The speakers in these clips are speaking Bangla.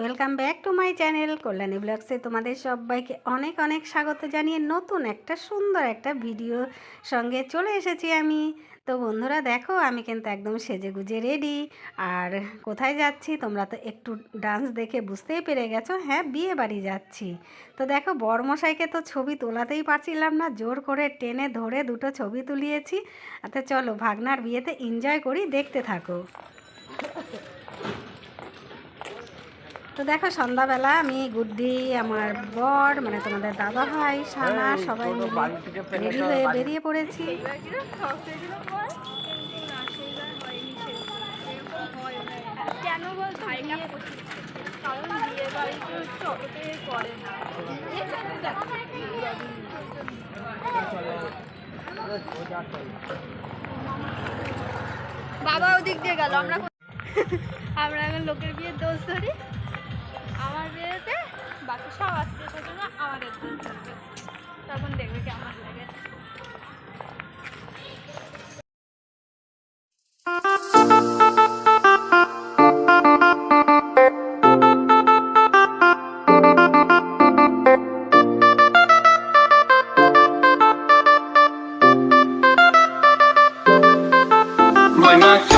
Welcome back to my channel, Kalyani ব্লগসে তোমাদের সবাইকে অনেক অনেক স্বাগত জানিয়ে নতুন একটা সুন্দর একটা ভিডিও সঙ্গে চলে এসেছি আমি। তো বন্ধুরা দেখো, আমি কিন্তু একদম সেজে গুজে রেডি আর কোথায় যাচ্ছি তোমরা তো একটু ডান্স দেখে বুঝতেই পেরে গেছো। হ্যাঁ বিয়ে বাড়ি যাচ্ছি। তো দেখো বড়মশাইকে তো ছবি তোলাতেই পারছিলাম না। জোর করে টেনে ধরে দুটো ছবি তুলিয়েছি। আচ্ছা চলো ভাগনার বিয়েতে এনজয় করি, দেখতে থাকো। তো দেখো সন্ধ্যাবেলা আমি গুড্ডি আমার বর মানে তোমাদের দাদা ভাই সানা সবাই মিলে রেডি হয়ে বেরিয়ে পড়েছি কেন বলতো কারণ বিয়ে বাড়িতে হচ্ছে করে না বাবা ওদিক দিয়ে গেল আমরা আমরা এখন লোকের বিয়ের দোষ ধরি। আমার বিয়েতে, বাকি সব আত্মীয় স্বজনরা আমাদের দোষ ধরবে তখন দেখবে কেমন লাগে। ময়না চমক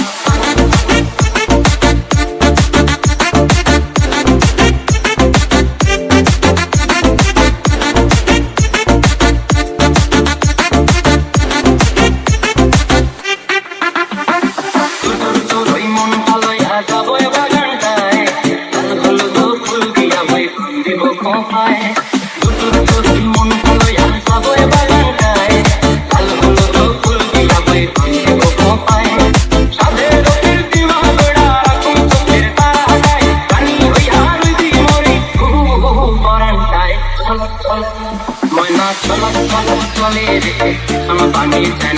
আমার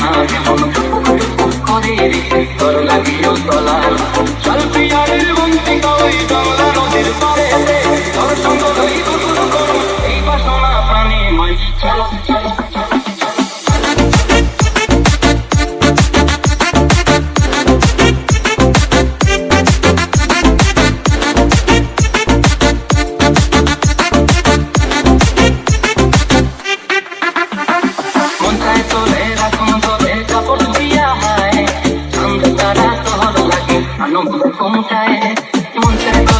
monster.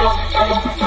Gracias.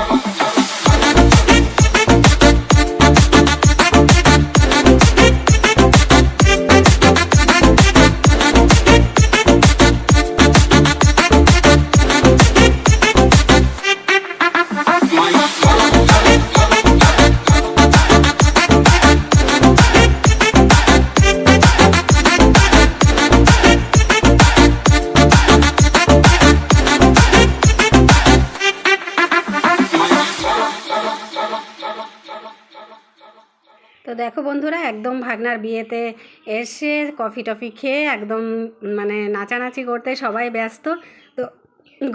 ভাগনার বিয়েতে এসে কফি টফি খেয়ে একদম মানে নাচানাচি করতে সবাই ব্যস্ত। তো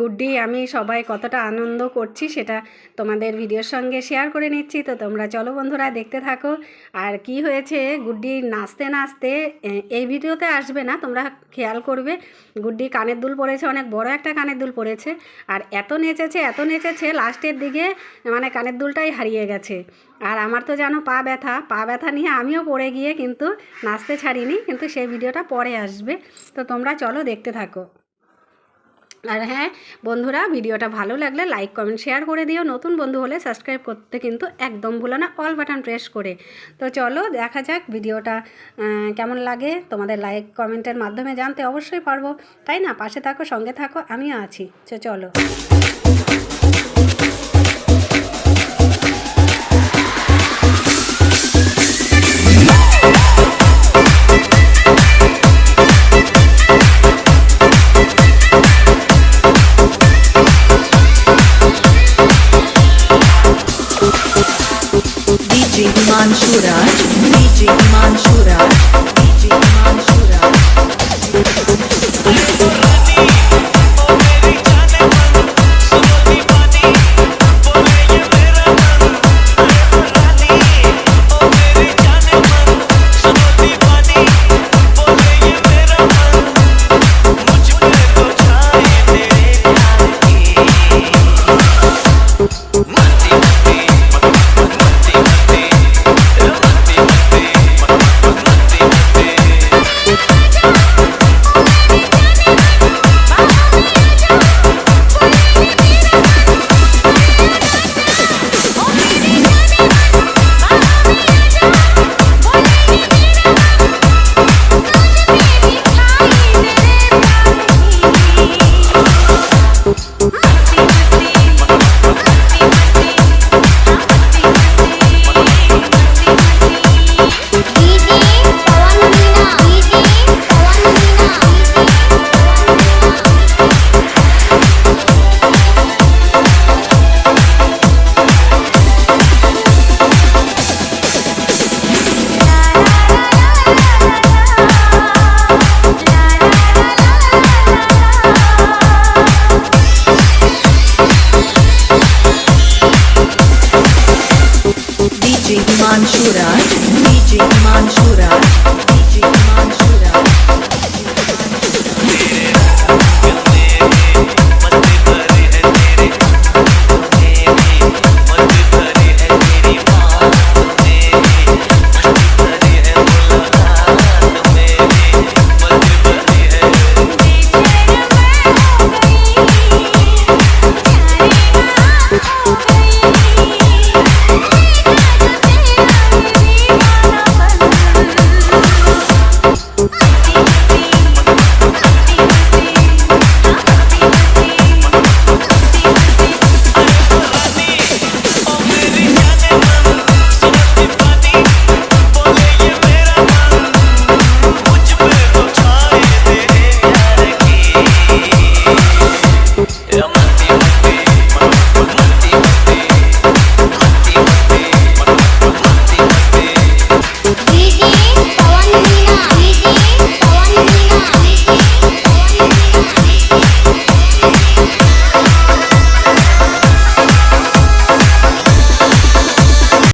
গুড্ডি আমি সবাই কতটা আনন্দ করছি সেটা তোমাদের ভিডিওর সঙ্গে শেয়ার করে নিচ্ছি। তো তোমরা চলো বন্ধুরা, দেখতে থাকো। আর কি হয়েছে? গুড্ডি নাচতে নাচতে এই ভিডিওতে আসবে না, তোমরা খেয়াল করবে। গুড্ডি কানের দুল পড়েছে অনেক বড় একটা কানের দুল পড়েছে আর এত নেচেছে এত নেচেছে, লাস্টের দিকে মানে কানের দুলটাই হারিয়ে গেছে। আর আমার তো জানো পা ব্যথা পা ব্যথা নিয়ে আমিও পড়ে গিয়ে কিন্তু নাচতে ছাড়িনি, কিন্তু সেই ভিডিওটা পরে আসবে। তো তোমরা চলো দেখতে থাকো। আর হ্যাঁ বন্ধুরা, ভিডিওটা ভালো লাগলে লাইক কমেন্ট শেয়ার করে দিও। নতুন বন্ধু হলে সাবস্ক্রাইব করতে কিন্তু একদম ভুলো না অল বাটন প্রেস করে। তো চলো, দেখা যাক ভিডিওটা কেমন লাগে। তোমাদের লাইক কমেন্টের মাধ্যমে জানতে অবশ্যই পারব। তাই না? পাশে থাকো, সঙ্গে থাকো, আমিও আছি। তো চলো। Himanshuraj DJ Himanshuraj DJ Himanshu